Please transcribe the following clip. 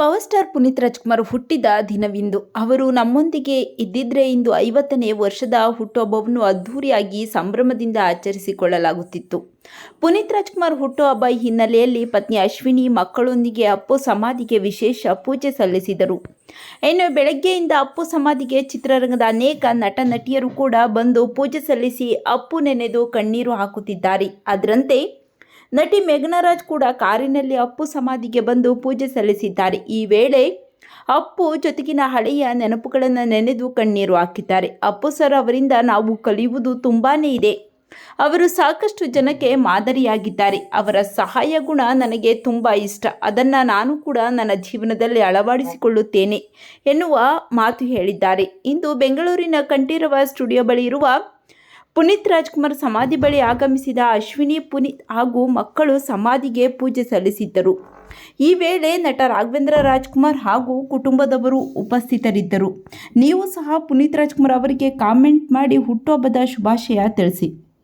Power star Puneeth Rajkumar ಹುಟ್ಟಿದ ದಿನವಿಂದು. ಅವರು ನಮ್ಮೊಂದಿಗೆ ಇದ್ದಿದ್ರೆ ಇಂದು ಐವತ್ತನೇ ವರ್ಷದ ಹುಟ್ಟುಹಬ್ಬವನ್ನು ಅದ್ಧೂರಿಯಾಗಿ ಸಂಭ್ರಮದಿಂದ ಆಚರಿಸಿಕೊಳ್ಳಲಾಗುತ್ತಿತ್ತು. ಪುನೀತ್ ರಾಜ್ಕುಮಾರ್ ಹುಟ್ಟುಹಬ್ಬ ಹಿನ್ನೆಲೆಯಲ್ಲಿ ಪತ್ನಿ ಅಶ್ವಿನಿ ಮಕ್ಕಳೊಂದಿಗೆ ಅಪ್ಪು ಸಮಾಧಿಗೆ ವಿಶೇಷ ಪೂಜೆ ಸಲ್ಲಿಸಿದರು. ಇನ್ನು ಬೆಳಗ್ಗೆಯಿಂದ ಅಪ್ಪು ಸಮಾಧಿಗೆ ಚಿತ್ರರಂಗದ ಅನೇಕ ನಟ ನಟಿಯರು ಕೂಡ ಬಂದು ಪೂಜೆ ಸಲ್ಲಿಸಿ ಅಪ್ಪು ನೆನೆದು ಕಣ್ಣೀರು ಹಾಕುತ್ತಿದ್ದಾರೆ. ಅದರಂತೆ ನಟಿ ಮೇಘನರಾಜ್ ಕೂಡ ಕಾರಿನಲ್ಲಿ ಅಪ್ಪು ಸಮಾಧಿಗೆ ಬಂದು ಪೂಜೆ ಸಲ್ಲಿಸಿದ್ದಾರೆ. ಈ ವೇಳೆ ಅಪ್ಪು ಜೊತೆಗಿನ ಹಳೆಯ ನೆನಪುಗಳನ್ನು ನೆನೆದು ಕಣ್ಣೀರು ಹಾಕಿದ್ದಾರೆ. ಅಪ್ಪು ಸರ್ ಅವರಿಂದ ನಾವು ಕಲಿಯುವುದು ತುಂಬಾ ಇದೆ. ಅವರು ಸಾಕಷ್ಟು ಜನಕ್ಕೆ ಮಾದರಿಯಾಗಿದ್ದಾರೆ. ಅವರ ಸಹಾಯ ಗುಣ ನನಗೆ ತುಂಬ ಇಷ್ಟ. ಅದನ್ನು ನಾನು ಕೂಡ ನನ್ನ ಜೀವನದಲ್ಲಿ ಅಳವಡಿಸಿಕೊಳ್ಳುತ್ತೇನೆ ಎನ್ನುವ ಮಾತು ಹೇಳಿದ್ದಾರೆ. ಇಂದು ಬೆಂಗಳೂರಿನ ಕಂಠೀರವ ಸ್ಟುಡಿಯೋ ಬಳಿ ಇರುವ ಪುನೀತ್ ರಾಜ್ಕುಮಾರ್ ಸಮಾಧಿ ಬಳಿ ಆಗಮಿಸಿದ ಅಶ್ವಿನಿ, ಪುನೀತ್ ಹಾಗೂ ಮಕ್ಕಳು ಸಮಾಧಿಗೆ ಪೂಜೆ ಸಲ್ಲಿಸಿದ್ದರು. ಈ ವೇಳೆ ನಟ ರಾಘವೇಂದ್ರ ರಾಜ್ಕುಮಾರ್ ಹಾಗೂ ಕುಟುಂಬದವರು ಉಪಸ್ಥಿತರಿದ್ದರು. ನೀವು ಸಹ ಪುನೀತ್ ರಾಜ್ಕುಮಾರ್ ಅವರಿಗೆ ಕಾಮೆಂಟ್ ಮಾಡಿ ಹುಟ್ಟುಹಬ್ಬದ ಶುಭಾಶಯ ತಿಳಿಸಿ.